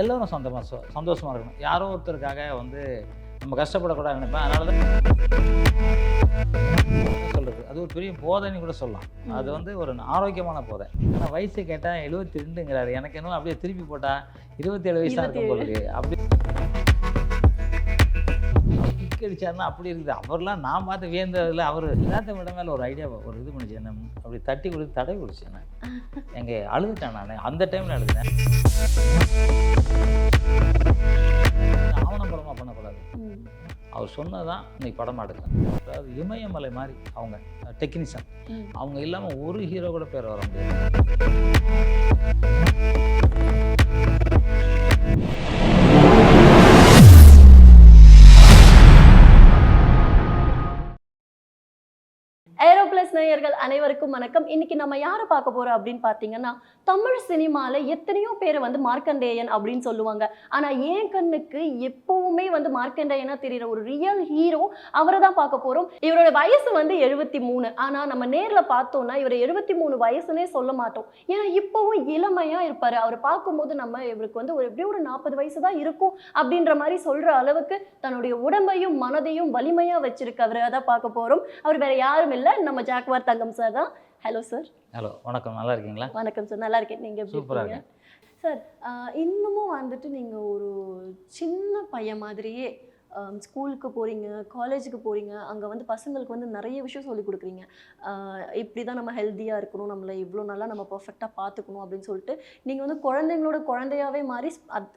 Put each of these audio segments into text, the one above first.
எல்லோரும் சொந்தமாக சொ சந்தோஷமாக இருக்கணும். யாரோ ஒருத்தருக்காக வந்து நம்ம கஷ்டப்படக்கூடாது நினைப்பேன். அதனால தான் சொல்கிறது அது ஒரு பெரிய போதைன்னு கூட சொல்லலாம். அது வந்து ஒரு ஆரோக்கியமான போதை. ஆனால் வயசு கேட்டால் எழுபத்தி ரெண்டுங்கிறாரு. எனக்கு என்ன அப்படியே திருப்பி போட்டால் இருபத்தேழு வயசாக இருக்கும் இருக்கு. அப்படி கிக் அப்படி இருக்குது. அவர்லாம் நான் பார்த்து வியந்ததில் அவர் எல்லாத்த விட மேலே ஒரு ஐடியா ஒரு இது பண்ணிச்சேன் என்ன அப்படி தட்டி கொடுத்து தடவி கொடுச்சு என்ன. எங்கே அழுதுட்டேன் நான். அந்த டைமில் அழுதுனேன் ஆவணம் படமாக பண்ணக்கூடாது. அவர் சொன்னதான் இன்னைக்கு படம் எடுக்கலாம் அதாவது இமயமலை மாதிரி அவங்க டெக்னீஷியன் அவங்க இல்லாமல் ஒரு ஹீரோ கூட பேர் வர முடியாது. ஏரோ நேயர்கள் அனைவருக்கும் வணக்கம். இன்னைக்கு நம்ம யாரை பார்க்க போறோம் அப்படின்னு பார்த்தீங்கன்னா தமிழ் சினிமால எத்தனையோ பேர் வந்து மார்க்கண்டேயன் அப்படின்னு சொல்லுவாங்க. ஆனா ஏன் கண்ணுக்கு எப்பவுமே வந்து மார்க்கண்டேயனா தெரியுற ஒரு ரியல் ஹீரோ அவரை தான் பார்க்க போறோம். இவரோட வயசு வந்து எழுபத்தி மூணு. ஆனா நம்ம நேர்ல பார்த்தோம்னா இவர் எழுபத்தி மூணு வயசுனே சொல்ல மாட்டோம். ஏன்னா இப்பவும் இளமையா இருப்பாரு. அவர் பார்க்கும்போது நம்ம இவருக்கு வந்து ஒரு எப்படியும் ஒரு நாற்பது வயசு தான் இருக்கும் அப்படின்ற மாதிரி சொல்ற அளவுக்கு தன்னுடைய உடம்பையும் மனதையும் வலிமையா வச்சிருக்கவரை தான் பார்க்க போறோம். அவர் வேற யாரும் இல்லை. நம்ம ஜாக்வார் தங்கம் சார் தான். ஹலோ சார் ஹலோ வணக்கம். நல்லா இருக்கீங்களா? வணக்கம் சார் நல்லா இருக்கேன். நீங்க எப்படி சூப்பராக இருக்கேன். சார் இன்னமும் வந்துட்டு நீங்க ஒரு சின்ன பையன் மாதிரியே ஸ்கூலுக்கு போறீங்க காலேஜுக்கு போறீங்க. அங்க வந்து பசங்களுக்கு வந்து நிறைய விஷயம் சொல்லி கொடுக்குறீங்க. இப்படி தான் நம்ம ஹெல்த்தியாக இருக்கணும். நம்மளை இவ்வளோ நல்லா நம்ம பர்ஃபெக்டாக பார்த்துக்கணும் அப்படின்னு சொல்லிட்டு நீங்கள் வந்து குழந்தைங்களோட குழந்தையாவே மாறி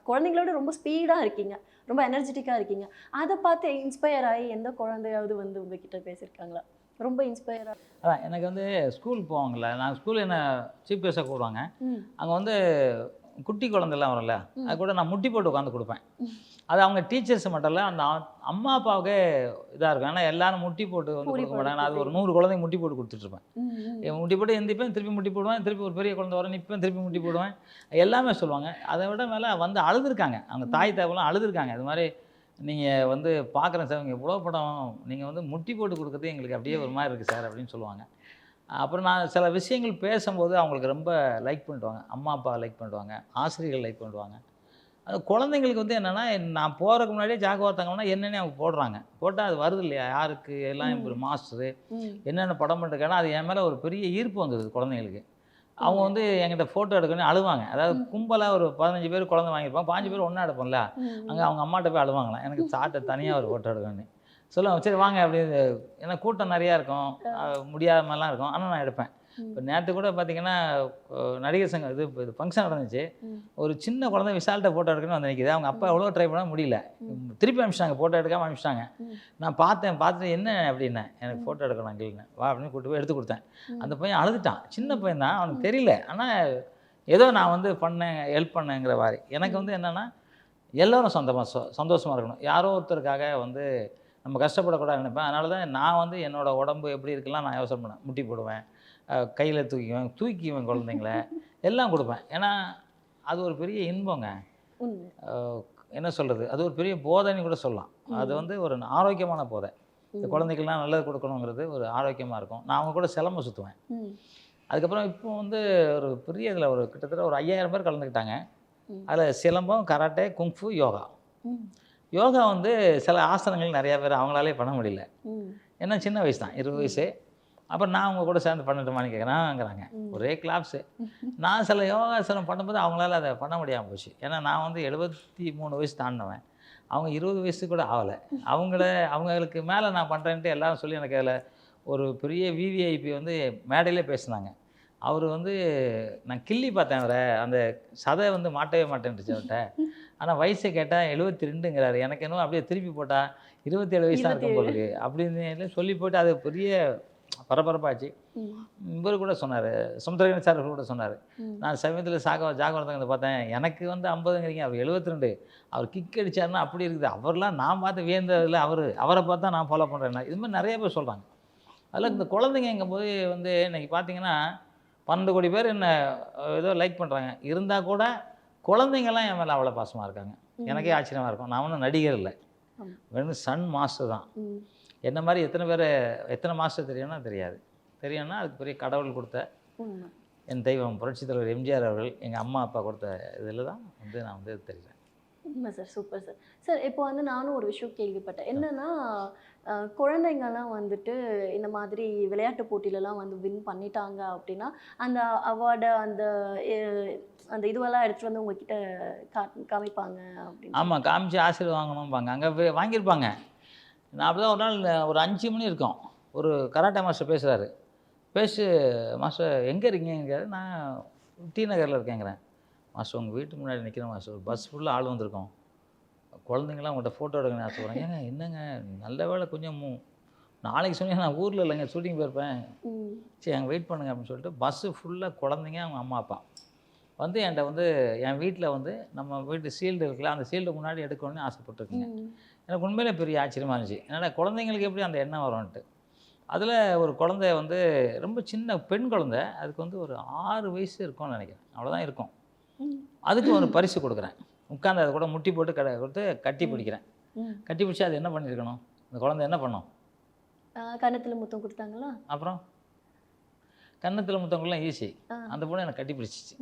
குழந்தைங்களோட ரொம்ப ஸ்பீடாக இருக்கீங்க. ரொம்ப எனர்ஜெட்டிக்காக இருக்கீங்க. அதை பார்த்து இன்ஸ்பயர் ஆகி எந்த குழந்தையாவது வந்து உங்ககிட்ட பேசியிருக்காங்களா? ரொம்ப இன்ஸ்பயர் ஆகி அதான் எனக்கு வந்து ஸ்கூல் போவாங்கல்ல நான் ஸ்கூல் என்ன சீஃப் கெஸ்ட்டாக கூப்பிடுவாங்க. ம். அங்கே வந்து குட்டி குழந்தைலாம் வரும்ல. அது கூட நான் முட்டி போட்டு உட்காந்து கொடுப்பேன். அது அவங்க டீச்சர்ஸ் மட்டும் இல்லை அந்த அம்மா அப்பாவுக்கே இதாக இருக்கும். ஏன்னா எல்லாரும் முட்டி போட்டு வந்து கொடுக்க மாட்டாங்க. நான் அது ஒரு நூறு குழந்தைங்க முட்டி போட்டு கொடுத்துட்ருப்பேன் முட்டி போட்டு எந்திப்பேன் திருப்பி முட்டி போடுவேன் திருப்பி ஒரு பெரிய குழந்தை வர நிற்பேன் திருப்பி முட்டி போடுவேன். எல்லாமே சொல்லுவாங்க. அதை விட மேலே வந்து அழுதுருக்காங்க. அவங்க தாய் தாவெல்லாம் அழுதுருக்காங்க. இது மாதிரி நீங்கள் வந்து பார்க்குறேன் சார். இங்கே இவ்வளோ படம் நீங்கள் வந்து முட்டி போட்டு கொடுக்குறது எங்களுக்கு அப்படியே ஒரு மாதிரி இருக்குது சார் அப்படின்னு சொல்லுவாங்க. அப்புறம் நான் சில விஷயங்கள் பேசும்போது அவங்களுக்கு ரொம்ப லைக் பண்ணிடுவாங்க. அம்மா அப்பா லைக் பண்ணிடுவாங்க. ஆசிரியர்கள் லைக் பண்ணிடுவாங்க. அது குழந்தைங்களுக்கு வந்து என்னென்னா நான் போகிறதுக்கு முன்னாடியே ஜாகவார்த்தாங்கன்னா என்னென்ன அவங்க போடுறாங்க. போட்டால் அது வருது இல்லையா? யாருக்கு? எல்லாம். ஒரு மாஸ்டரு. என்னென்ன படம் பண்ணிருக்காங்கன்னா அது என் மேலே ஒரு பெரிய ஈர்ப்பு வந்தது குழந்தைங்களுக்கு. அவங்க வந்து என்கிட்ட ஃபோட்டோ எடுக்கணும்னு அழுவாங்க. அதாவது. கும்பலாக ஒரு பதினஞ்சு பேர் குழந்தை வாங்கியிருப்பாங்க. பாஞ்சு பேர் ஒன்றா எடுப்போம்ல. அங்கே அவங்க அம்மாட்ட போய் அழுவாங்களாம். எனக்கு சாட்டை தனியாக ஒரு ஃபோட்டோ எடுக்கணும்னு. சொல்லுவாங்க சரி வாங்க அப்படின்னு. ஏன்னா கூட்டம் நிறையா இருக்கும். அஹ் முடியாமலாம் இருக்கும். ஆனால் நான் எடுப்பேன். இப்போ நேற்று கூட பார்த்தீங்கன்னா நடிகர் சங்கம் இது இது ஃபங்க்ஷன் நடந்துச்சு. ஒரு சின்ன குழந்தை விசால்கிட்ட ஃபோட்டோ எடுக்கணும்னு வந்து நிற்கிது அவங்க அப்பா எவ்வளோ ட்ரை பண்ண முடியல. திருப்பி அனுப்பிச்சிட்டாங்க ஃபோட்டோ எடுக்காமல் அனுப்பிச்சிட்டாங்க. நான் பார்த்தேன் பார்த்துட்டு என்ன அப்படின்னேன் எனக்கு ஃபோட்டோ எடுக்கணும் அங்கிள்னு வா அப்படின்னு கூட்டு போய் எடுத்து கொடுத்தேன். அந்த பையன் அழுதுட்டான். சின்ன பையன் தான் அவனுக்கு தெரியல. ஆனால் ஏதோ நான் வந்து பண்ணேன் ஹெல்ப் பண்ணேங்கிற மாதிரி. எனக்கு வந்து என்னென்னா எல்லோரும் சொந்தமாக சொ சந்தோஷமாக இருக்கணும். யாரோ ஒருத்தருக்காக வந்து நம்ம கஷ்டப்படக்கூடாது நினைப்பேன். அதனால தான் நான் வந்து என்னோட உடம்பு எப்படி இருக்கலாம் நான் யோசனை பண்ணேன். முட்டி போடுவேன். கையில் தூக்கிக்குவேன் தூக்கிக்குவேன் குழந்தைங்கள. எல்லாம் கொடுப்பேன். ஏன்னா அது ஒரு பெரிய இன்பங்க. என்ன சொல்கிறது அது ஒரு பெரிய போதைன்னு கூட சொல்லலாம். அது. வந்து ஒரு ஆரோக்கியமான போதை. இந்த. குழந்தைக்கெல்லாம் நல்லது கொடுக்கணுங்கிறது ஒரு ஆரோக்கியமாக இருக்கும். நான் அவங்க கூட சிலம்பு சுற்றுவேன். அதுக்கப்புறம் இப்போ வந்து ஒரு பெரிய இதில் ஒரு கிட்டத்தட்ட ஒரு ஐயாயிரம் பேர் கலந்துக்கிட்டாங்க. அதில் silambam karate kung fu yoga. Yoga வந்து சில ஆசனங்கள் நிறையா பேர் அவங்களாலே பண்ண முடியல. ஏன்னா சின்ன வயசு தான். இருபது வயசு. அப்புறம் நான் அவங்க கூட சேர்ந்து பண்ணட்டுமான்னு கேட்குறாங்கிறாங்க. ஒரே கிளாப்ஸு நான் சில யோகாசனம் பண்ணும்போது அவங்களால அதை பண்ண முடியாமல் போச்சு. ஏன்னா நான் வந்து எழுபத்தி மூணு வயசு தாண்டினவன். அவங்க இருபது வயசு கூட ஆகலை. அவங்கள அவங்களுக்கு மேலே நான் பண்ணுறேன்ட்டு எல்லாரும் சொல்லி எனக்கு அதில் ஒரு பெரிய விவிஐபி வந்து மேடையிலே பேசினாங்க. அவர் வந்து நான் கிள்ளி பார்த்தேன் அவரை. அந்த சதை வந்து மாட்டவே மாட்டேன்ட்டுச்சு அவர்கிட்ட. ஆனால் வயசை கேட்டால் எழுபத்தி ரெண்டுங்கிறாரு. எனக்கு என்னவோ அப்படியே திருப்பி போட்டால் இருபத்தேழு வயசு தான் இருக்கும் போல இருக்கு அப்படின்னு சொல்லி போட்டு அது பெரிய பரபரப்பாச்சு. இவர் கூட சொன்னார் சுந்தரகன் சார் கூட சொன்னார். நான் சமயத்தில் சாக ஜாகவரத்தங்க பார்த்தேன். எனக்கு வந்து ஐம்பதுங்கிறீங்க அவர் 72 ரெண்டு அவர் கிக் அடிச்சாருன்னா அப்படி இருக்குது. அவர்லாம் நான் பார்த்து வியந்ததில் அவர். அவரை பார்த்தா நான் ஃபாலோ பண்ணுறேன் இது மாதிரி நிறைய பேர் சொல்கிறாங்க அதில் இந்த குழந்தைங்கங்கும் போது வந்து இன்னைக்கு பார்த்தீங்கன்னா பன்னெண்டு கோடி பேர் என்ன ஏதோ லைக் பண்ணுறாங்க இருந்தால் கூட குழந்தைங்கள்லாம் என் மேலே அவ்வளோ பாசமாக இருக்காங்க. எனக்கே ஆச்சரியமாக இருக்கும். நான் ஒன்றும் நடிகர் இல்லை. வெறும் சன் மாஸ்டர் தான். என்ன மாதிரி எத்தனை பேர் எத்தனை மாஸ்டர் தெரியும்னா தெரியாது. தெரியும்னா அதுக்கு பெரிய கடவுள் கொடுத்த என் தெய்வம் புரட்சித் தலைவர் எம்ஜிஆர் அவர்கள் எங்கள் அம்மா அப்பா கொடுத்த இதில் தான் வந்து நான் வந்து தெரிகிறேன். உண்மை சார் சூப்பர் சார். சார் இப்போ வந்து நானும் ஒரு விஷயம் கேள்விப்பட்டேன். என்னன்னா அஹ், குழந்தைங்கலாம் வந்துட்டு இந்த மாதிரி விளையாட்டு போட்டியிலலாம் வந்து வின் பண்ணிட்டாங்க அப்படின்னா அந்த அவார்டை அந்த அந்த இதுவெல்லாம் எடுத்துட்டு வந்து உங்ககிட்ட காட் காமிப்பாங்க அப்படின்னு. ஆமாம் காமிச்சு ஆசீர்வாதம் வாங்கணும்பாங்க. அங்கே வாங்கியிருப்பாங்க. நான் அப்படி தான் ஒரு நாள் ஒரு அஞ்சு மணி இருக்கும். ஒரு கராட்டே மாஸ்டர் பேசுகிறாரு பேசு மாஸ்டர் எங்கே இருக்கீங்க நான் டி நகரில் இருக்கேங்கிறேன். மாஸ்டர் உங்கள் வீட்டு முன்னாடி நிற்கிறேன் மாஸ்டர். பஸ் ஃபுல்லாக ஆள் வந்திருக்கோம். குழந்தைங்களாம் உங்கள்கிட்ட ஃபோட்டோ எடுக்கணும்னு ஆசைப்படுறேன் ஏங்க என்னங்க? நல்ல வேலை கொஞ்சம் மு- நாளைக்கு சொன்னீங்க நான் ஊரில் இல்லைங்க. ஷூட்டிங் போயிருப்பேன். சரி அங்கே வெயிட் பண்ணுங்க அப்படின்னு சொல்லிட்டு பஸ்ஸு ஃபுல்லாக குழந்தைங்க அவங்க அம்மா அப்பா. வந்து என்கிட்ட வந்து என் வீட்டில் வந்து நம்ம வீட்டு சீல்டு இருக்குல்ல அந்த சீல்டு முன்னாடி எடுக்கணும்னு ஆசைப்பட்டிருக்குங்க. எனக்கு உண்மையிலே பெரிய ஆச்சரியமா இருந்துச்சு. என்னடா குழந்தைங்களுக்கு எப்படி அந்த எண்ணம் வரும்ன்ட்டு. அதில் ஒரு குழந்தை வந்து ரொம்ப சின்ன பெண் குழந்தை. அதுக்கு வந்து ஒரு ஆறு வயசு இருக்கும்னு நினைக்கிறேன். அவ்வளோதான் இருக்கும். அதுக்கு ஒரு பரிசு கொடுக்குறேன். உட்காந்து அதை கூட முட்டி போட்டு கடை கொடுத்து கட்டி பிடிக்கிறேன். கட்டி பிடிச்சி அது என்ன பண்ணியிருக்கணும்? அந்த குழந்தை என்ன பண்ணும்? கன்னத்துல முத்தம் கொடுத்தாங்களா? அப்புறம்? கன்னத்தில் முத்தவங்களாம் ஈஸி. அந்த பொண்ணு எனக்கு கட்டி பிடிச்சிச்சு.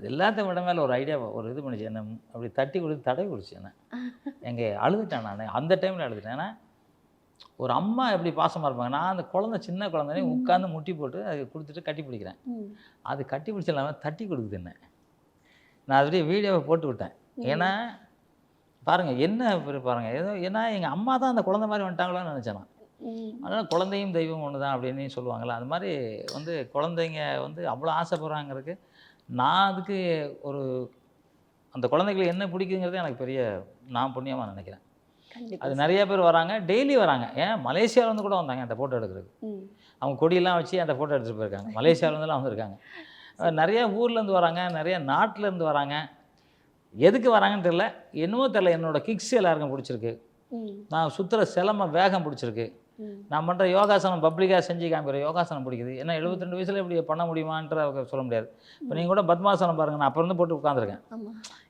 அது எல்லாத்தையும் விட மேலே ஒரு ஐடியா ஒரு இது பண்ணிச்சு. என்ன அப்படி தட்டி கொடுத்து தடவி கொடுச்சு என்ன. எங்கே அழுதுட்டேன் நான். அந்த டைமில் அழுதுட்டேன். ஏன்னா ஒரு அம்மா எப்படி பாசமாக இருப்பாங்க? நான் அந்த குழந்தை சின்ன குழந்தைனையும் உட்காந்து முட்டி போட்டு அது கொடுத்துட்டு கட்டி பிடிக்கிறேன். அது கட்டி பிடிச்ச இல்லாமல் தட்டி கொடுக்குது என்ன. நான் அப்படியே வீடியோவை போட்டு விட்டேன். ஏன்னா பாருங்கள் என்ன பாருங்கள் ஏதோ ஏன்னா எங்கள் அம்மா தான் அந்த குழந்தை மாதிரி வந்துட்டாங்களோன்னு நினச்சேன் அதனால் குழந்தையும் தெய்வம் ஒன்று தான் அப்படின்னு சொல்லுவாங்கள்ல அது மாதிரி வந்து குழந்தைங்க வந்து அவ்வளோ ஆசைப்படுறாங்கிறதுக்கு நான் அதுக்கு ஒரு அந்த குழந்தைகளுக்கு என்ன பிடிக்குங்கிறது எனக்கு பெரிய நான் புண்ணியமாக நினைக்கிறேன். அது நிறைய பேர் வராங்க டெய்லி வராங்க. ஏன்? மலேசியாவிலேருந்து கூட வந்தாங்க அந்த ஃபோட்டோ எடுக்கிறதுக்கு. அவங்க கொடியெல்லாம் வச்சு அந்த ஃபோட்டோ எடுத்துகிட்டு போயிருக்காங்க. மலேசியாவிலேருந்துலாம் வந்திருக்காங்க. நிறைய ஊர்லேருந்து வராங்க நிறைய நாட்டிலேருந்து வராங்க. எதுக்கு வராங்கன்னு தெரில என்னவோ தெரில என்னோடய கிக்ஸ் எல்லாருக்கும் பிடிச்சிருக்கு. நான் சுற்றுற சிலம வேகம் பிடிச்சிருக்கு. நான் பண்ணுற யோகாசனம் பப்ளிக்காக செஞ்சு காமிக்கிற யோகாசனம் பிடிக்குது. ஏன்னா 72 வயசில் இப்படி பண்ண முடியுமான்ற சொல்ல முடியாது. இப்போ நீங்கள் கூட பத்மாசனம் பாருங்கள் நான் அப்போ இருந்து போட்டு உட்காந்துருக்கேன்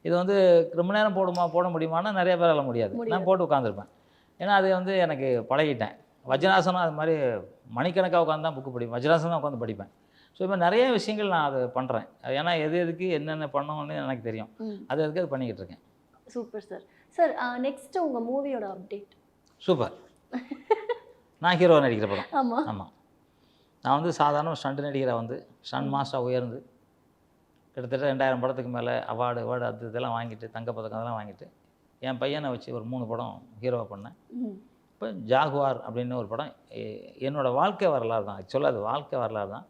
இது வந்து ரொம்ப நேரம் போடுமா போட முடியுமான்னா நிறைய பேரால முடியாது. நான் போட்டு உட்காந்துருப்பேன் ஏன்னா அது வந்து எனக்கு பழகிட்டேன். வஜ்ராசனம் அது மாதிரி மணிக்கணக்காக உட்காந்து தான் புக்கு படிப்பேன் வஜ்ராசனம் தான் உட்காந்து படிப்பேன். ஸோ இப்போ நிறைய விஷயங்கள் நான் அதை பண்ணுறேன் ஏன்னா எது எதுக்கு என்னென்ன பண்ணணும்னு எனக்கு தெரியும். அது எதுக்கு அது பண்ணிக்கிட்டு இருக்கேன். Super sir. சார் நெக்ஸ்ட் உங்க மூவியோட அப்டேட் சூப்பர். நான் ஹீரோ நடிக்கிற படம். ஆமா. ஆமாம் நான் வந்து சாதாரண ஸ்டண்ட் நடிகரை வந்து ஸ்டண்ட் மாஸ்டராக உயர்ந்து கிட்டத்தட்ட ரெண்டாயிரம் படத்துக்கு மேலே அவார்டு அவார்டு அது இதெல்லாம் வாங்கிட்டு தங்கப்பதக்கம் அதெல்லாம் வாங்கிட்டு என் பையனை வச்சு ஒரு மூணு படம் ஹீரோவாக பண்ணேன். இப்போ ஜாகுவார் அப்படின்னு ஒரு படம் எ- என்னோட வாழ்க்கை வரலாறு தான். ஆக்சுவலாக அது வாழ்க்கை வரலாறு தான்.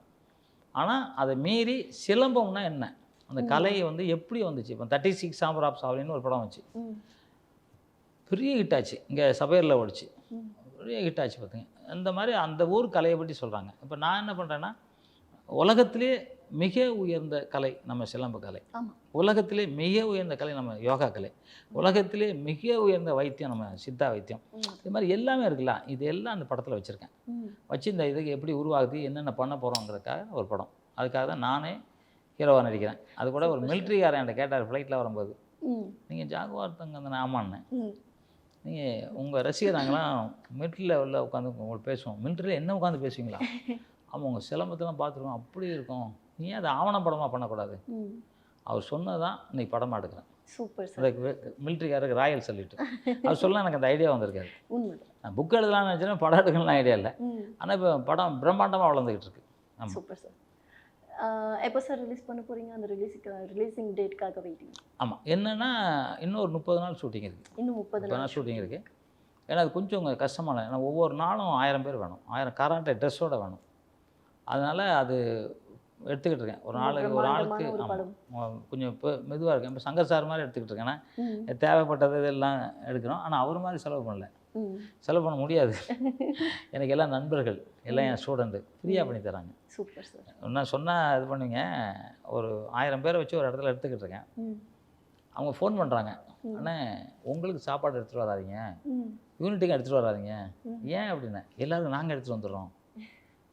ஆனால் அதை மீறி சிலம்பம்னா என்ன? அந்த கலை வந்து எப்படி வந்துச்சு. இப்போ தேர்ட்டி சிக்ஸ் சாம்பர் ஆஃப் சாவலின்னு ஒரு படம் வந்துச்சு. பெரிய ஹிட் ஆச்சு. இங்கே சபையரில் ஓடிச்சு. ஹிட் ஆச்சு பார்த்துங்க. அந்த மாதிரி அந்த ஊர் கலையை பற்றி சொல்கிறாங்க இப்போ நான் என்ன பண்ணுறேன்னா உலகத்திலே மிக உயர்ந்த கலை நம்ம சிலம்ப கலை. உலகத்திலே மிக உயர்ந்த கலை நம்ம யோகா கலை. உலகத்திலே மிக உயர்ந்த வைத்தியம் நம்ம சித்தா வைத்தியம். இது மாதிரி எல்லாமே இருக்குல்ல. இது எல்லாம் அந்த படத்தில் வச்சுருக்கேன். வச்சு இந்த இதுக்கு எப்படி உருவாகுது என்னென்ன பண்ண போகிறோங்கிறதுக்காக ஒரு படம். அதுக்காக தான் நானே ஹீரோவாக நடிக்கிறேன். அது கூட ஒரு மிலிட்ரிக்காரன் என்கிட்ட கேட்டார் ஃப்ளைட்டில் வரும்போது. நீங்கள் ஜாகுவார் தங்க அந்த ஆமான்னு நீங்கள் உங்கள் ரசிகர் நாங்களாம் மிலிட்ரியில் உள்ள உட்காந்து உங்களுக்கு பேசுவோம். மிலிட்ரியில் என்ன உட்காந்து பேசுவீங்களா? ஆமாம் உங்கள் சிலம்பத்தெல்லாம் பார்த்துருக்கோம். அப்படி இருக்கும். நீ ஏன் அதை ஆவணப்படமாக பண்ணக்கூடாது? அவர் சொன்னதான் இன்னைக்கு படமாக எடுக்கிறேன். சூப்பர் மிலிட்ரிக்காரருக்கு ராயல் சொல்லிட்டு. அவர் சொல்ல எனக்கு அந்த ஐடியா வந்திருக்காரு நான் புக் எழுதலாம்னு நினச்சேன் படம் எடுக்கணும்னு ஐடியா இல்லை. ஆனால் இப்போ படம் பிரம்மாண்டமாக வளர்ந்துக்கிட்டு இருக்கு. ஆமாம் சூப்பர் சார். எப்போ சார் ரிலீஸ் பண்ண போறீங்க? அந்த ரிலீஸுக்கு ரிலீசிங் டேட்காக வெயிட்டிங் ஆமாம் என்னென்னா இன்னும் ஒரு முப்பது நாள் ஷூட்டிங் இருக்குது இன்னும் முப்பது நாள் ஷூட்டிங் இருக்குது ஏன்னா அது கொஞ்சம் கஷ்டமான ஏன்னா ஒவ்வொரு நாளும் ஆயிரம் பேர் வேணும். ஆயிரம் கராட்டே ட்ரெஸ்ஸோட வேணும். அதனால் அது எடுத்துக்கிட்டு இருக்கேன். ஒரு நாளுக்கு ஒரு ஆளுக்கு கொஞ்சம் இப்போ மெதுவாக இருக்கேன் இப்போ சங்கர் சார் மாதிரி எடுத்துக்கிட்டு இருக்கேன். தேவைப்பட்டது இதெல்லாம் எடுக்கிறோம். ஆனால் அவர் மாதிரி செலவு பண்ணல. செலவு பண்ண முடியாது. எனக்கு எல்லாம் நண்பர்கள். எல்லாம் என் ஸ்டூடெண்ட்டு. ஃப்ரீயாக பண்ணி தராங்க. Super sir. இன்னும் சொன்னால் இது பண்ணுவீங்க ஒரு ஆயிரம் பேரை வச்சு ஒரு இடத்துல எடுத்துக்கிட்டு இருக்கேன் அவங்க ஃபோன் பண்ணுறாங்க. அண்ணே உங்களுக்கு சாப்பாடு எடுத்துகிட்டு வராதீங்க. யூனிட்டுக்கு எடுத்துகிட்டு வராதீங்க. ஏன் அப்படின்னா எல்லாருக்கும் நாங்கள் எடுத்துகிட்டு வந்துடுறோம்.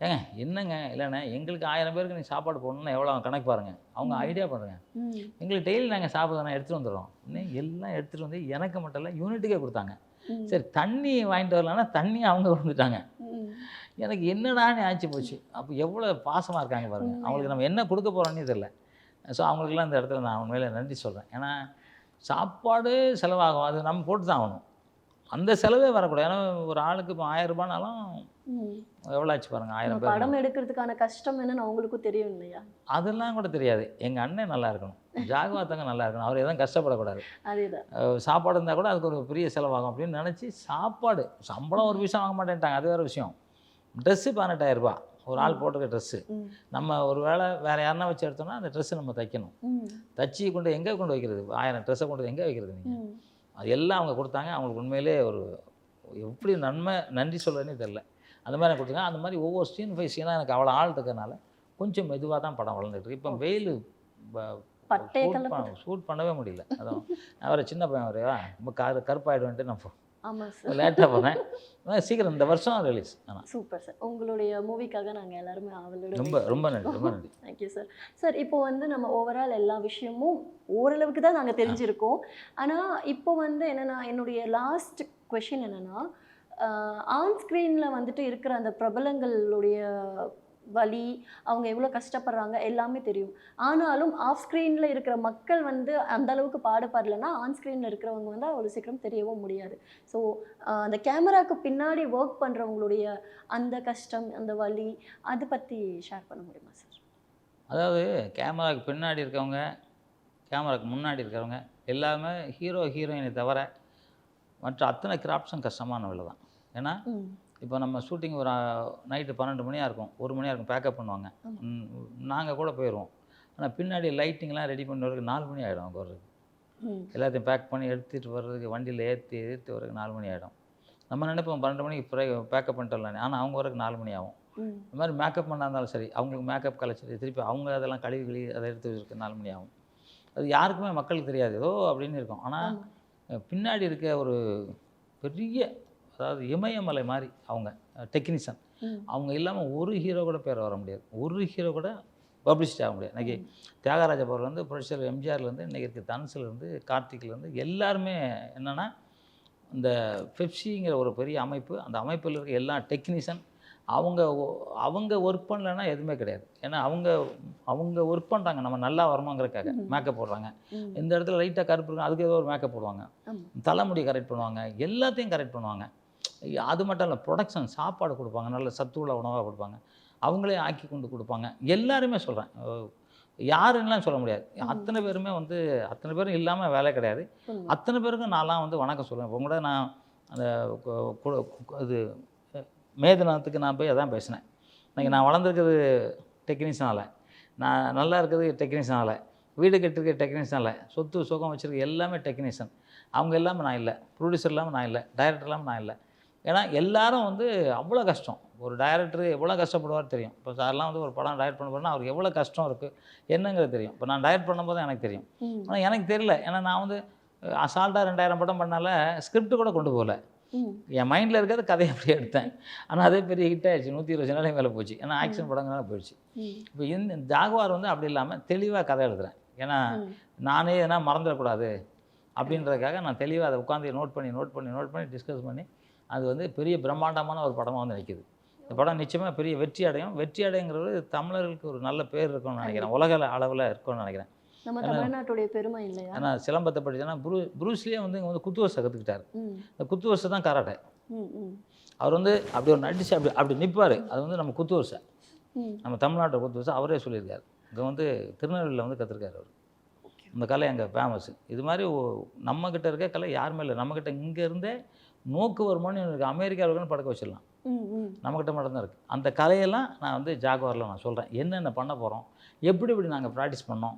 ஏங்க என்னங்க? இல்லைண்ணே எங்களுக்கு ஆயிரம் பேருக்கு நீ சாப்பாடு போடணும்னா எவ்வளோ கணக்கு பாருங்கள் அவங்க ஐடியா பண்ணுங்க. ம். எங்களுக்கு டெய்லி நாங்கள் சாப்பிட்றோம் எடுத்துகிட்டு வந்துடுறோம். இன்னும் எல்லாம் எடுத்துகிட்டு வந்து எனக்கு மட்டும் இல்லை யூனிட்டுக்கே கொடுத்தாங்க. சரி தண்ணி வாங்கிட்டு வரலான்னா தண்ணி அவங்க வந்துட்டாங்க. ம். எனக்கு என்னடான்னு ஆச்சு போச்சு. அப்போ எவ்வளோ பாசமாக இருக்காங்க பாருங்க. உண்மையா. அவங்களுக்கு நம்ம என்ன கொடுக்க போகிறோன்னே தெரியல. ஸோ அவங்களுக்குலாம் இந்த இடத்துல நான் உண்மையில நன்றி சொல்கிறேன் ஏன்னா சாப்பாடு செலவாகும். அது நம்ம போட்டு தான் ஆகணும். அந்த செலவே வரக்கூடாது. ஏன்னா ஒரு ஆளுக்கு இப்போ ஆயிரம் ரூபாய்னாலும் ம். எவ்வளோ ஆச்சு பாருங்க? ஆயிரம் பேர் படம் எடுக்கிறதுக்கான கஷ்டம் என்னன்னு அவங்களுக்கும் தெரியும் இல்லையா? அதெல்லாம் கூட தெரியாது. எங்கள் அண்ணன் நல்லா இருக்கணும். ஜாகவாத்தங்க நல்லா இருக்கணும். அவர் எதுவும் கஷ்டப்படக்கூடாது. சாப்பாடு இருந்தால் கூட அதுக்கு ஒரு பெரிய செலவாகும் அப்படின்னு நினச்சி சாப்பாடு. சம்பளம் ஒரு விஷயம் வாங்க மாட்டேன்ட்டாங்க. அது வேறு விஷயம். ட்ரெஸ்ஸு பதினெட்டாயிரம் ரூபாய் ஒரு ஆள் போட்டிருக்க ட்ரெஸ்ஸு. நம்ம ஒரு வேளை வேறு யாருன்னா வச்சு எடுத்தோம்னா அந்த ட்ரெஸ்ஸை நம்ம தைக்கணும். தச்சு கொண்டு எங்கே கொண்டு வைக்கிறது? ஆயிரம் ட்ரெஸ்ஸை கொண்டு வந்து எங்கே வைக்கிறது நீங்கள். அது எல்லாம் அவங்க கொடுத்தாங்க. அவங்களுக்கு உண்மையிலே ஒரு எப்படி நன்மை நன்றி சொல்கிறதுனே தெரில அந்த மாதிரி எனக்கு கொடுத்தாங்க அந்த மாதிரி ஒவ்வொரு சீன் பை சீனாக எனக்கு அவ்வளோ ஆள் இருக்கிறனால கொஞ்சம் மெதுவாக தான் படம் வளர்ந்துட்டு இப்போ வெயில் ஷூட் பண்ணவே முடியல. அதான். நான் வேறு சின்ன பையன் வரையா ரொம்ப கரு கருப்பாயிடுவேன்ட்டு நான் ஆமா சார் லேட்டாக ஆனா சீக்கிரம் இந்த வருஷம் ரிலீஸ் ஆனால் சூப்பர் சார் உங்களுடைய மூவிக்காக நாங்க எல்லாருமே ஆவலோட ரொம்ப ரொம்ப நன்றி ரொம்ப நன்றி. தேங்க்யூ சார் சார் இப்போ வந்து நம்ம ஓவரால் எல்லா விஷயமும் ஓரளவுக்கு தான் நாங்கள் தெரிஞ்சிருக்கோம். ஆனால் இப்போ வந்து என்னன்னா என்னுடைய லாஸ்ட் கொஷின் என்னன்னா ஆன் ஸ்க்ரீனில் வந்துட்டு இருக்கிற அந்த பிரபலங்களுடைய வலி அவங்க எவ்வளோ கஷ்டப்படுறாங்க எல்லாமே தெரியும். ஆனாலும் ஆஃப் ஸ்க்ரீனில் இருக்கிற மக்கள் வந்து அந்த அளவுக்கு பாடுபடலைன்னா ஆன் ஸ்க்ரீனில் இருக்கிறவங்க வந்து அவ்வளோ சீக்கிரம் தெரியவும் முடியாது. ஸோ அந்த கேமராக்கு பின்னாடி ஒர்க் பண்ணுறவங்களுடைய அந்த கஷ்டம் அந்த வலி அதை பற்றி ஷேர் பண்ண முடியுமா சார் அதாவது கேமராக்கு பின்னாடி இருக்கவங்க கேமராக்கு முன்னாடி இருக்கிறவங்க எல்லாமே ஹீரோ ஹீரோயினை தவிர மற்ற அத்தனை கிராஃப்ட்ஸும் கஷ்டமான தான். ஏன்னா இப்போ நம்ம ஷூட்டிங் ஒரு நைட்டு பன்னெண்டு மணியாக இருக்கும். ஒரு மணியாக இருக்கும். பேக்கப் பண்ணுவாங்க. நாங்கள் கூட போயிடுவோம் ஆனால் பின்னாடி லைட்டிங்லாம் ரெடி பண்ண வரைக்கும் நாலு மணி ஆகிடும் அங்கே வர்றதுக்கு. எல்லாத்தையும் பேக் பண்ணி எடுத்துகிட்டு வர்றதுக்கு வண்டியில் ஏற்றி ஏற்றி வர்றதுக்கு நாலு மணி ஆகிடும் நம்ம நினைப்போம் பன்னெண்டு மணிக்கு பேக்கப் பண்ணிட்டு ஆனால் அவங்க வரதுக்கு நாலு மணி ஆகும். இந்த மாதிரி மேக்கப் பண்ணா இருந்தாலும் சரி அவங்களுக்கு மேக்கப் கலைச்சி திருப்பி அவங்க அதெல்லாம் கழுவி கழுவி அதை எடுத்து வச்சுருக்க நாலு மணி ஆகும். அது யாருக்குமே மக்களுக்கு தெரியாது. ஏதோ அப்படின்னு இருக்கும். ஆனால். பின்னாடி இருக்க ஒரு பெரிய அதாவது இமயமலை மாதிரி அவங்க டெக்னீஷியன். அவங்க இல்லாமல் ஒரு ஹீரோ கூட பேர் வர முடியாது. ஒரு ஹீரோ கூட பப்ளிஷ்ட் ஆக முடியாது. இன்றைக்கி தியாகராஜ பவர்லேருந்து புரட்சியர் எம்ஜிஆர்லேருந்து இன்றைக்கி இருக்க தனுசுலேருந்து கார்த்திக்லேருந்து எல்லாருமே என்னென்னா இந்த பெப்சிங்கிற ஒரு பெரிய அமைப்பு அந்த அமைப்பில் இருக்க எல்லா டெக்னீஷியன் அவங்க அவங்க ஒர்க் பண்ணலைன்னா எதுவுமே கிடையாது. ஏன்னா அவங்க அவங்க ஒர்க் பண்ணுறாங்க நம்ம நல்லா வரணுங்கிறக்காக. மேக்கப் போடுறாங்க. இந்த இடத்துல லைட்டாக கருப்பு இருக்கும் அதுக்கு ஏதோ ஒரு மேக்கப் போடுவாங்க. தலைமுடி கரெக்ட் பண்ணுவாங்க. எல்லாத்தையும் கரெக்ட் பண்ணுவாங்க. அது மட்டும் இல்லை ப்ரொடக்ஷன் சாப்பாடு கொடுப்பாங்க நல்ல சத்துள்ள உணவாக கொடுப்பாங்க. அவங்களே ஆக்கி கொண்டு கொடுப்பாங்க. எல்லாருமே சொல்கிறேன் யாருன்னெலாம் சொல்ல முடியாது. அத்தனை பேருமே வந்து அத்தனை பேரும் இல்லாமல் வேலை கிடையாது. அத்தனை பேருக்கும் நான்லாம் வந்து வணக்கம் சொல்லுவேன் இப்போ கூட நான் அந்த இது மேதனத்துக்கு நான் போய் அதான் பேசினேன். இன்னைக்கு நான் வளர்ந்துருக்கிறது டெக்னீஷியனால் நான் நல்லா இருக்கிறது டெக்னீஷியனால் வீடு கட்டிருக்க டெக்னீஷியனால் சொத்து சுகம் வச்சுருக்க எல்லாமே டெக்னீஷியன் அவங்க இல்லாமல் நான் இல்லை. ப்ரொடியூசர் இல்லாமல் நான் இல்லை. டைரக்டர் இல்லாமல் நான் இல்லை. ஏன்னா எல்லாரும் வந்து அவ்வளோ கஷ்டம். ஒரு டைரக்டர் எவ்வளோ கஷ்டப்படுவார் தெரியும். இப்போ சார்லாம் வந்து ஒரு படம் டைரக்ட் பண்ண போனால் அவருக்கு எவ்வளோ கஷ்டம் இருக்குது என்னங்கிறது தெரியும். இப்போ நான் டைரக்ட் பண்ணும்போது எனக்கு தெரியும். ஆனால் எனக்கு தெரியல. ஏன்னா நான் வந்து அசால்ட்டாக ரெண்டாயிரம் படம் பண்ணால ஸ்கிரிப்ட் கூட கொண்டு போகல. என் மைண்டில் இருக்கிறது கதையை அப்படியே எடுத்தேன். ஆனால் அதே பெரிய ஹிட் ஆயிடுச்சு. நூற்றி இருபது நாளே மேலே போச்சு. ஏன்னா ஆக்ஷன் படங்களால போயிடுச்சு. இப்போ இந்த ஜாகுவார் வந்து அப்படி இல்லாமல் தெளிவாக கதை எழுதுறேன். ஏன்னா நானே எதனா மறந்துடக்கூடாது. அப்படின்றதுக்காக நான் தெளிவாக அதை உட்காந்து நோட் பண்ணி நோட் பண்ணி நோட் பண்ணி டிஸ்கஸ் பண்ணி அது வந்து பெரிய பிரம்மாண்டமான ஒரு படமாக வந்து நிற்கிது இந்த படம் நிச்சயமாக பெரிய வெற்றி அடையும். வெற்றி அடைங்கிறது தமிழர்களுக்கு ஒரு நல்ல பேர் இருக்கும்னு நினைக்கிறேன். உலக அளவில் இருக்கும்னு நினைக்கிறேன். நம்ம தமிழ்நாட்டுடைய பெருமை இல்லையா? ஏன்னா சிலம்பத்தை படிச்சேன்னா ப்ரூ ப்ரூஸ்லேயே வந்து இங்கே வந்து குத்துவசை கற்றுக்கிட்டார் இந்த குத்துவசை தான் கராட்டே அவர் வந்து அப்படி ஒரு நடிச்சு அப்படி அப்படி நிற்பார் அது வந்து நம்ம குத்துவசை. நம்ம தமிழ்நாட்டை குத்துவசை அவரே சொல்லியிருக்காரு. இங்கே வந்து திருநெல்வேலியில் வந்து கற்றுருக்காரு அவர். இந்த கலை அங்கே ஃபேமஸ் இது மாதிரி நம்மக்கிட்ட இருக்க கலை யாருமே இல்லை நம்மக்கிட்ட இங்கே நோக்கு வருமானம் இருக்குது அமெரிக்காவில் படுக்க வச்சிடலாம். நம்மக்கிட்ட மட்டும்தான் இருக்குது அந்த கலையெல்லாம் நான் வந்து ஜாகுவாரில் நான் சொல்கிறேன் என்னென்ன பண்ண போகிறோம் எப்படி எப்படி நாங்கள் ப்ராக்டிஸ் பண்ணோம்?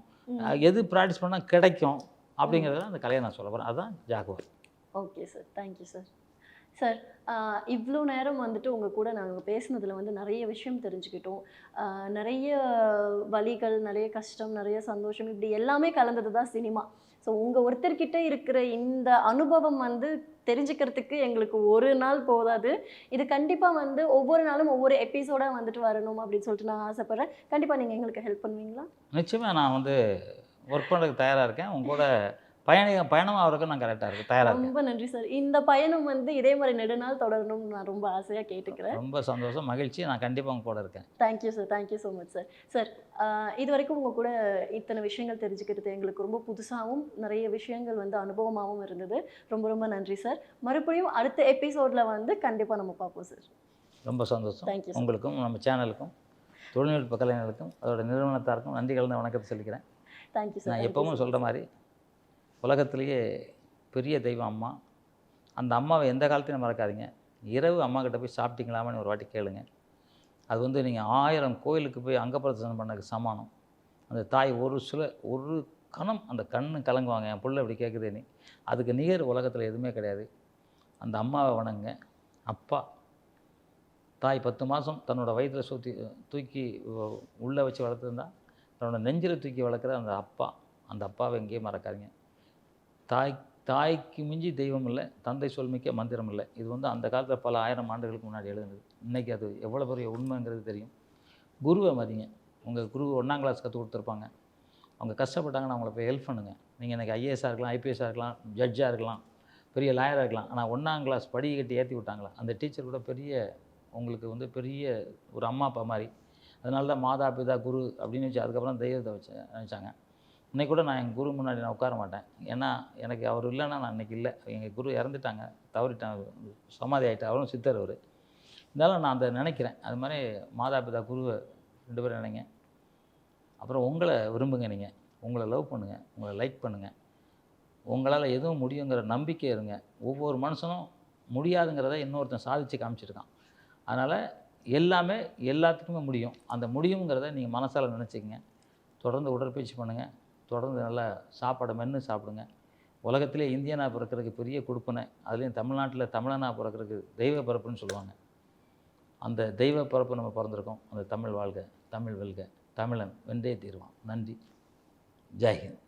எது ப்ராக்டிஸ் பண்ணால் கிடைக்கும்? அப்படிங்கிறத அந்த கலையை நான் சொல்ல போகிறேன் அதுதான் Jaguar. Okay sir thank you sir sir இவ்வளோ நேரம் வந்துட்டு உங்கள் கூட நாங்கள் பேசுனதில் வந்து நிறைய விஷயம் தெரிஞ்சுக்கிட்டோம். நிறைய வழிகள் நிறைய கஷ்டம் நிறைய சந்தோஷம் இப்படி எல்லாமே கலந்தது தான் சினிமா. ஸோ உங்கள் ஒருத்தர்கிட்ட இருக்கிற இந்த அனுபவம் வந்து தெரிஞ்சுக்கிறதுக்கு எங்களுக்கு ஒரு நாள் போதாது. இது கண்டிப்பாக வந்து ஒவ்வொரு நாளும் ஒவ்வொரு எபிசோடாக வந்துட்டு வரணும் அப்படின்னு சொல்லிட்டு நான் ஆசைப்பட்றேன். கண்டிப்பாக நீங்கள் எங்களுக்கு ஹெல்ப் பண்ணுவீங்களா? நிச்சயமாக நான் வந்து ஒர்க் பண்ணுறதுக்கு தயாராக இருக்கேன். உங்க கூட பயணம் பயணம் ஆகிறதுக்கும் நான் கரெக்டாக இருக்கேன். தயாராக ரொம்ப நன்றி சார். இந்த பயணம் வந்து இதே மாதிரி நெடுநாள் தொடரணும்னு நான் ரொம்ப ஆசையா கேட்டுக்கிறேன். ரொம்ப சந்தோஷம் மகிழ்ச்சி. நான் கண்டிப்பாக உங்க கூட இருக்கேன். Thank you sir thank you so much sir sir இது வரைக்கும் உங்கள் கூட இத்தனை விஷயங்கள் தெரிஞ்சுக்கிறது எங்களுக்கு ரொம்ப புதுசாகவும் நிறைய விஷயங்கள் வந்து அனுபவமாகவும் இருந்தது. ரொம்ப ரொம்ப நன்றி சார் மறுபடியும் அடுத்த எபிசோடில் வந்து கண்டிப்பாக நம்ம பார்ப்போம் சார் ரொம்ப சந்தோஷம். தேங்க்யூ உங்களுக்கும் நம்ம சேனலுக்கும் தொழில்நுட்ப கலைஞர்களுக்கும் அதோட நிறுவனத்தாருக்கும் நன்றி கலந்த வணக்கத்தை சொல்லிக்கிறேன். தேங்க்யூ சார் நான் எப்பவும் சொல்கிற மாதிரி உலகத்திலேயே பெரிய தெய்வம் அம்மா. அந்த அம்மாவை எந்த காலத்தையும் மறக்காதீங்க. இரவு அம்மா கிட்ட போய் சாப்பிட்டீங்களாமான்னு ஒரு வாட்டி கேளுங்க. அது வந்து நீங்கள் ஆயிரம் கோயிலுக்கு போய் அங்கப்பிரதர்சனம் பண்ணதுக்கு சமானம். அந்த தாய் ஒரு சில ஒரு கணம் அந்த கண்ணு கலங்குவாங்க என் பிள்ளை இப்படி கேட்குதுன்னு அதுக்கு நிகர் உலகத்தில் எதுவுமே கிடையாது. அந்த அம்மாவை வணங்குங்க. அப்பா தாய் பத்து மாதம் தன்னோட வயிற்றில் சுற்றி தூக்கி உள்ளே வச்சு வளர்த்துருந்தா தன்னோட நெஞ்சில் தூக்கி வளர்க்குற அந்த அப்பா அந்த அப்பாவை எங்கேயும் மறக்காதீங்க. தாய் தாய்க்கு மிஞ்சி தெய்வம் இல்லை தந்தை சொல்மிக்க மந்திரம் இல்லை. இது வந்து அந்த காலத்தில் பல ஆயிரம் ஆண்டுகளுக்கு முன்னாடி எழுதுனது. இன்றைக்கி அது எவ்வளோ பெரிய உண்மைங்கிறது தெரியும். குருவை மதிங்க. உங்கள் குரு ஒன்றாம் கிளாஸ் கற்றுக் கொடுத்துருப்பாங்க. அவங்க கஷ்டப்பட்டாங்கன்னா அவங்கள போய் ஹெல்ப் பண்ணுங்கள் நீங்கள் இன்றைக்கி ஐஏஎஸ்ஸாக இருக்கலாம் ஐபிஎஸ்ஸாக இருக்கலாம் ஜட்ஜாக இருக்கலாம் பெரிய லாயராக இருக்கலாம். ஆனால் ஒன்றாம் கிளாஸ் படி கட்டி ஏற்றி விட்டாங்களா? அந்த டீச்சர் கூட பெரிய உங்களுக்கு வந்து பெரிய ஒரு அம்மா அப்பா மாதிரி. அதனால தான் மாதா பிதா குரு அப்படின்னு வச்சு அதுக்கப்புறம் தெய்வத்தை வச்சு நினச்சாங்க. இன்னைக்கு கூட நான் எங்கள் குரு முன்னாடி நான் உட்கார மாட்டேன். ஏன்னா எனக்கு அவர் இல்லைன்னா நான் இன்றைக்கி இல்லை. எங்கள் குரு இறந்துட்டாங்க. தவறிட்டாங்க. சமாதி ஆகிட்டு அவரும் சித்தர் அவர். இருந்தாலும் நான் அதை நினைக்கிறேன். அது மாதிரி மாதா பிதா குருவை ரெண்டு பேரும் நினைங்க. அப்புறம் உங்களை விரும்புங்க நீங்கள் உங்களை லவ் பண்ணுங்கள் உங்களை லைக் பண்ணுங்கள் உங்களால் எதுவும் முடியுங்கிற நம்பிக்கை இருங்க. ஒவ்வொரு மனுஷனும் முடியாதுங்கிறத இன்னொருத்தன் சாதித்து காமிச்சிருக்கான். அதனால் எல்லாமே எல்லாத்துக்குமே முடியும். அந்த முடியுங்கிறத நீங்கள் மனசால் நினச்சிக்கங்க. தொடர்ந்து உடற்பயிற்சி பண்ணுங்கள் தொடர்ந்து நல்லா சாப்பாடு மென்று சாப்பிடுங்க. உலகத்திலே இந்தியனாக பிறக்கிறதுக்கு பெரிய கொடுப்பனை அதுலேயும் தமிழ்நாட்டில் தமிழனாக பிறக்கிறதுக்கு தெய்வ பிறப்புன்னு சொல்லுவாங்க. அந்த தெய்வ பிறப்பு நம்ம பிறந்திருக்கோம். அந்த தமிழ் வாழ்க தமிழ் வெல்க தமிழன் வென்றே தீர்வான். நன்றி. Jai Hind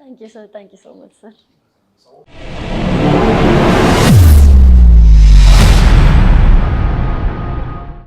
thank you sir thank you so much sir